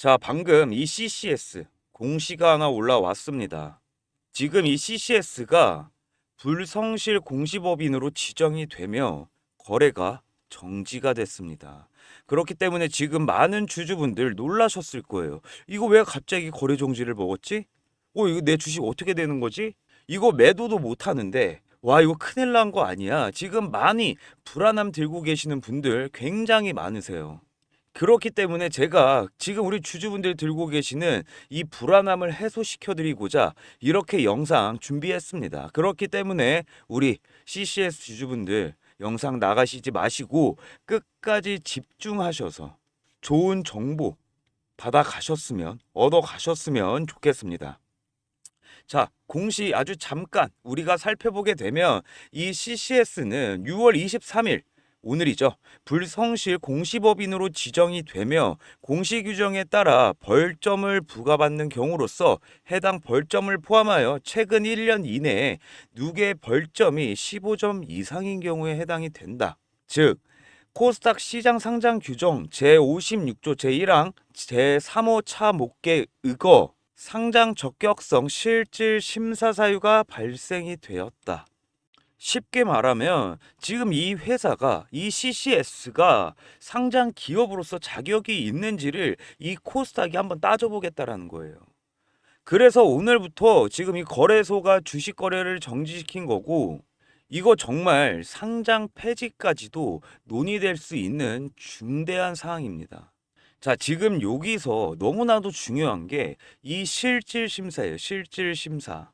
자, 방금 이 CCS 공시가 하나 올라왔습니다. 지금 이 CCS가 불성실 공시법인으로 지정이 되며 거래가 정지가 됐습니다. 그렇기 때문에 지금 많은 주주분들 놀라셨을 거예요. 이거 왜 갑자기 거래 정지를 먹었지? 어, 이거 내 주식 어떻게 되는 거지? 이거 매도도 못 하는데 와, 이거 큰일 난 거 아니야. 지금 많이 불안함 들고 계시는 분들 굉장히 많으세요. 그렇기 때문에 제가 지금 우리 주주분들 들고 계시는 이 불안함을 해소시켜 드리고자 이렇게 영상 준비했습니다. 그렇기 때문에 우리 CCS 주주분들 영상 나가시지 마시고 끝까지 집중하셔서 좋은 정보 받아 가셨으면 얻어 가셨으면 좋겠습니다. 자, 공시 아주 잠깐 우리가 살펴보게 되면 이 CCS는 6월 23일 오늘이죠. 불성실 공시법인으로 지정이 되며 공시 규정에 따라 벌점을 부과받는 경우로서 해당 벌점을 포함하여 최근 1년 이내에 누계 벌점이 15점 이상인 경우에 해당이 된다. 즉 코스닥 시장 상장 규정 제56조 제1항 제3호 차 목계 의거 상장 적격성 실질 심사 사유가 발생이 되었다. 쉽게 말하면 지금 이 회사가 이 CCS가 상장 기업으로서 자격이 있는지를 이 코스닥이 한번 따져보겠다라는 거예요. 그래서 오늘부터 지금 이 거래소가 주식 거래를 정지시킨 거고 이거 정말 상장 폐지까지도 논의될 수 있는 중대한 사항입니다. 자, 지금 여기서 너무나도 중요한 게 이 실질 심사예요. 실질 심사.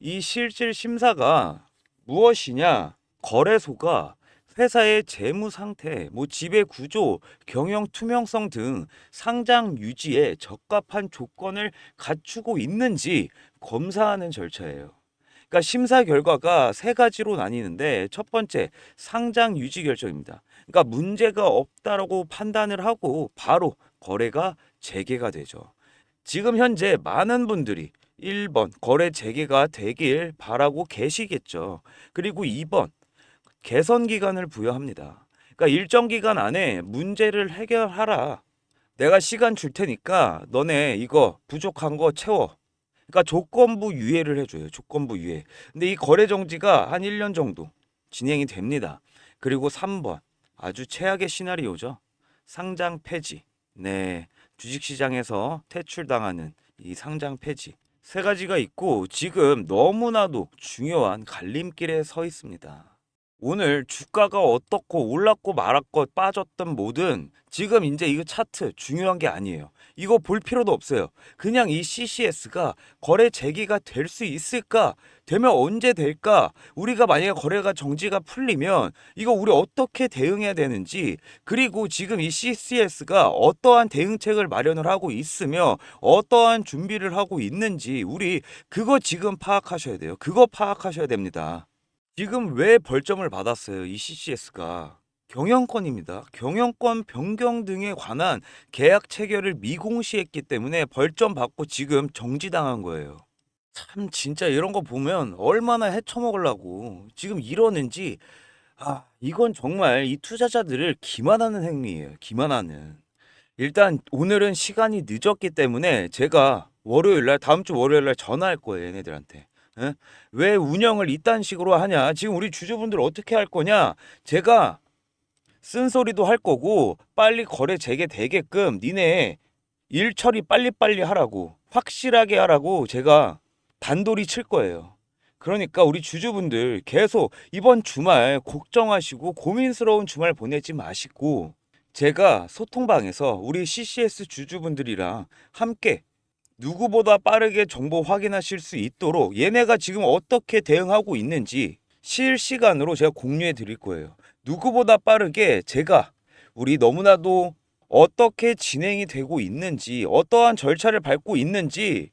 이 실질 심사가 무엇이냐? 거래소가 회사의 재무 상태, 뭐 지배 구조, 경영 투명성 등 상장 유지에 적합한 조건을 갖추고 있는지 검사하는 절차예요. 그러니까 심사 결과가 세 가지로 나뉘는데 첫 번째 상장 유지 결정입니다. 그러니까 문제가 없다라고 판단을 하고 바로 거래가 재개가 되죠. 지금 현재 많은 분들이 1번 거래 재개가 되길 바라고 계시겠죠. 그리고 2번 개선 기간을 부여합니다. 그러니까 일정 기간 안에 문제를 해결하라. 내가 시간 줄 테니까 너네 이거 부족한 거 채워. 그러니까 조건부 유예를 해줘요. 조건부 유예. 근데 이 거래 정지가 한 1년 정도 진행이 됩니다. 그리고 3번 아주 최악의 시나리오죠. 상장 폐지. 네. 주식시장에서 퇴출당하는 이 상장 폐지. 세 가지가 있고 지금 너무나도 중요한 갈림길에 서 있습니다. 오늘 주가가 어떻고 올랐고 말았고 빠졌던 뭐든 지금 이제 이거 차트 중요한 게 아니에요. 이거 볼 필요도 없어요. 그냥 이 CCS가 거래 재개가 될 수 있을까? 되면 언제 될까? 우리가 만약에 거래가 정지가 풀리면 이거 우리 어떻게 대응해야 되는지 그리고 지금 이 CCS가 어떠한 대응책을 마련을 하고 있으며 어떠한 준비를 하고 있는지 우리 그거 지금 파악하셔야 돼요. 그거 파악하셔야 됩니다. 지금 왜 벌점을 받았어요? 이 CCS가 경영권입니다. 경영권 변경 등에 관한 계약 체결을 미공시했기 때문에 벌점 받고 지금 정지당한 거예요. 참 진짜 이런 거 보면 얼마나 헤쳐먹으려고 지금 이러는지 아 이건 정말 이 투자자들을 기만하는 행위예요. 기만하는. 일단 오늘은 시간이 늦었기 때문에 제가 월요일 날 다음 주 월요일 날 전화할 거예요, 얘네들한테. 예? 왜 운영을 이딴 식으로 하냐? 지금 우리 주주분들 어떻게 할 거냐? 제가 쓴소리도 할 거고 빨리 거래 재개되게끔 니네 일 처리 빨리빨리 하라고 확실하게 하라고 제가 단돌이 칠 거예요. 그러니까 우리 주주분들 계속 이번 주말 걱정하시고 고민스러운 주말 보내지 마시고 제가 소통방에서 우리 CCS 주주분들이랑 함께 누구보다 빠르게 정보 확인하실 수 있도록 얘네가 지금 어떻게 대응하고 있는지 실시간으로 제가 공유해 드릴 거예요. 누구보다 빠르게 제가 우리 너무나도 어떻게 진행이 되고 있는지 어떠한 절차를 밟고 있는지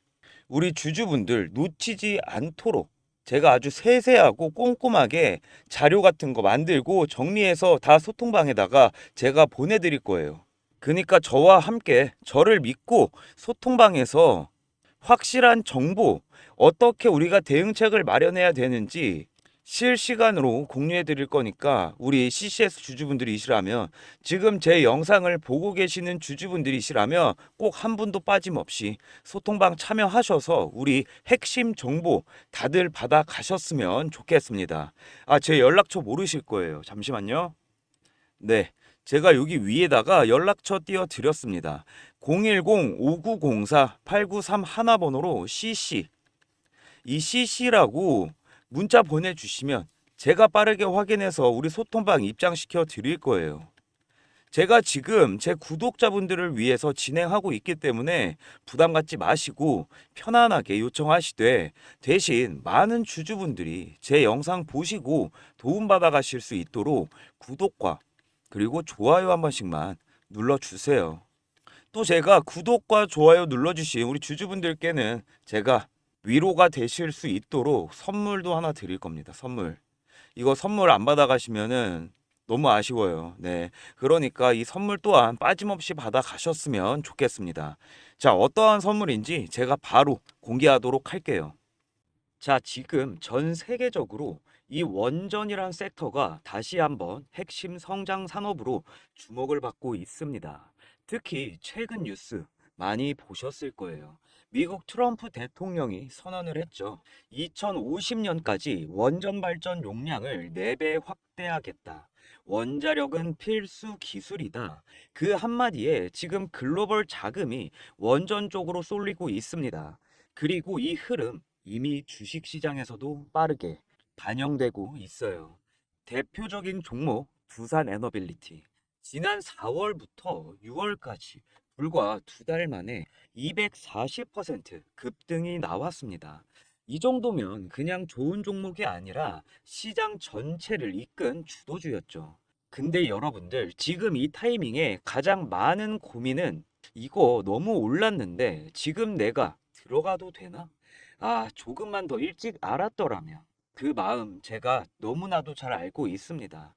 우리 주주분들 놓치지 않도록 제가 아주 세세하고 꼼꼼하게 자료 같은 거 만들고 정리해서 다 소통방에다가 제가 보내드릴 거예요. 그러니까 저와 함께 저를 믿고 소통방에서 확실한 정보 어떻게 우리가 대응책을 마련해야 되는지 실시간으로 공유해 드릴 거니까 우리 CCS 주주분들이시라면 지금 제 영상을 보고 계시는 주주분들이시라면 꼭 한 분도 빠짐없이 소통방 참여하셔서 우리 핵심 정보 다들 받아 가셨으면 좋겠습니다. 아, 제 연락처 모르실 거예요. 잠시만요. 네. 제가 여기 위에다가 연락처 띄워 드렸습니다. 010-5904-8931 번호로 CC 이 CC라고 문자 보내주시면 제가 빠르게 확인해서 우리 소통방 입장시켜 드릴 거예요. 제가 지금 제 구독자분들을 위해서 진행하고 있기 때문에 부담 갖지 마시고 편안하게 요청하시되 대신 많은 주주분들이 제 영상 보시고 도움받아 가실 수 있도록 구독과 그리고 좋아요 한 번씩만 눌러주세요. 또 제가 구독과 좋아요 눌러주신 우리 주주분들께는 제가 위로가 되실 수 있도록 선물도 하나 드릴 겁니다. 선물. 이거 선물 안 받아가시면은 너무 아쉬워요. 네. 그러니까 이 선물 또한 빠짐없이 받아 가셨으면 좋겠습니다. 자, 어떠한 선물인지 제가 바로 공개하도록 할게요. 자, 지금 전 세계적으로 이 원전이란 섹터가 다시 한번 핵심 성장 산업으로 주목을 받고 있습니다. 특히 최근 뉴스 많이 보셨을 거예요. 미국 트럼프 대통령이 선언을 했죠. 2050년까지 원전 발전 용량을 4배 확대하겠다. 원자력은 필수 기술이다. 그 한마디에 지금 글로벌 자금이 원전 쪽으로 쏠리고 있습니다. 그리고 이 흐름 이미 주식 시장에서도 빠르게 반영되고 있어요. 대표적인 종목 두산 에너빌리티. 지난 4월부터 6월까지 불과 두 달 만에 240% 급등이 나왔습니다. 이 정도면 그냥 좋은 종목이 아니라 시장 전체를 이끈 주도주였죠. 근데 여러분들 지금 이 타이밍에 가장 많은 고민은 이거 너무 올랐는데 지금 내가 들어가도 되나? 아, 조금만 더 일찍 알았더라면. 그 마음 제가 너무나도 잘 알고 있습니다.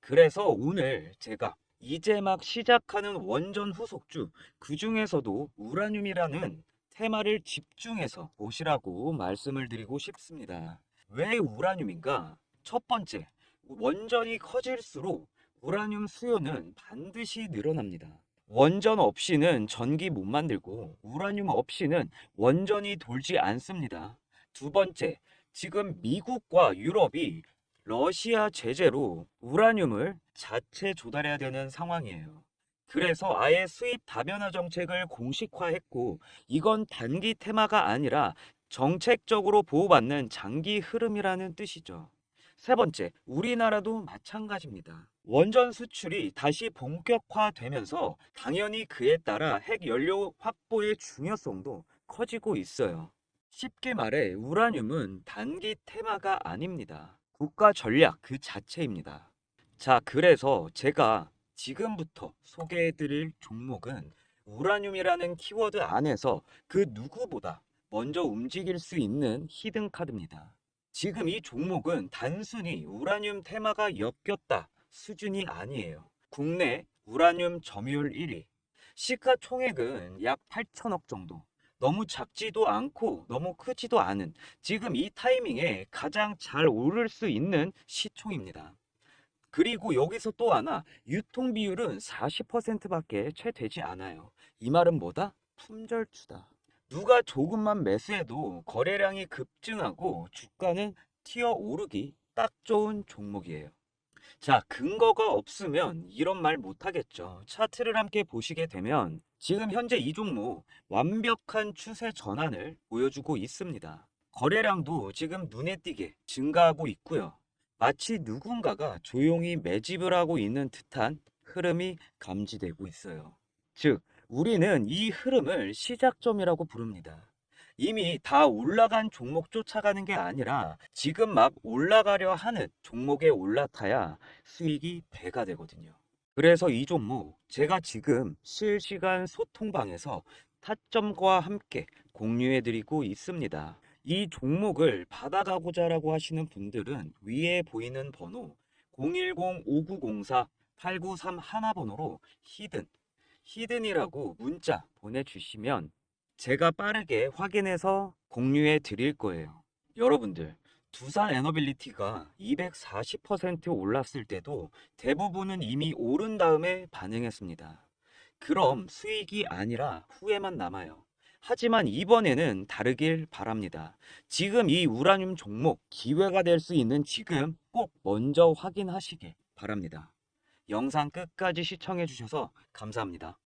그래서 오늘 제가 이제 막 시작하는 원전 후속주, 그 중에서도 우라늄이라는 테마를 집중해서 보시라고 말씀을 드리고 싶습니다. 왜 우라늄인가? 첫 번째, 원전이 커질수록 우라늄 수요는 반드시 늘어납니다. 원전 없이는 전기 못 만들고 우라늄 없이는 원전이 돌지 않습니다. 두 번째, 지금 미국과 유럽이 러시아 제재로 우라늄을 자체 조달해야 되는 상황이에요. 그래서 아예 수입 다변화 정책을 공식화했고 이건 단기 테마가 아니라 정책적으로 보호받는 장기 흐름이라는 뜻이죠. 세 번째, 우리나라도 마찬가지입니다. 원전 수출이 다시 본격화되면서 당연히 그에 따라 핵 연료 확보의 중요성도 커지고 있어요. 쉽게 말해 우라늄은 단기 테마가 아닙니다. 국가 전략 그 자체입니다. 자, 그래서 제가 지금부터 소개해드릴 종목은 우라늄이라는 키워드 안에서 그 누구보다 먼저 움직일 수 있는 히든 카드입니다. 지금 이 종목은 단순히 우라늄 테마가 엮였다 수준이 아니에요. 국내 우라늄 점유율 1위. 시가총액은 약 8천억 정도. 너무 작지도 않고 너무 크지도 않은 지금 이 타이밍에 가장 잘 오를 수 있는 시총입니다. 그리고 여기서 또 하나 유통 비율은 40%밖에 채 되지 않아요. 이 말은 뭐다? 품절주다. 누가 조금만 매수해도 거래량이 급증하고 주가는 튀어 오르기 딱 좋은 종목이에요. 자, 근거가 없으면 이런 말 못하겠죠. 차트를 함께 보시게 되면 지금 현재 이 종목 완벽한 추세 전환을 보여주고 있습니다. 거래량도 지금 눈에 띄게 증가하고 있고요. 마치 누군가가 조용히 매집을 하고 있는 듯한 흐름이 감지되고 있어요. 즉, 우리는 이 흐름을 시작점이라고 부릅니다. 이미 다 올라간 종목 쫓아가는 게 아니라 지금 막 올라가려 하는 종목에 올라타야 수익이 배가 되거든요. 그래서 이 종목 제가 지금 실시간 소통방에서 타점과 함께 공유해 드리고 있습니다. 이 종목을 받아가고자 라고 하시는 분들은 위에 보이는 번호 010-5904-8931 번호로 히든 히든이라고 문자 보내주시면 제가 빠르게 확인해서 공유해 드릴 거예요. 여러분들 두산 에너빌리티가 240% 올랐을 때도 대부분은 이미 오른 다음에 반응했습니다. 그럼 수익이 아니라 후회만 남아요. 하지만 이번에는 다르길 바랍니다. 지금 이 우라늄 종목 기회가 될 수 있는 지금 꼭 먼저 확인하시길 바랍니다. 영상 끝까지 시청해 주셔서 감사합니다.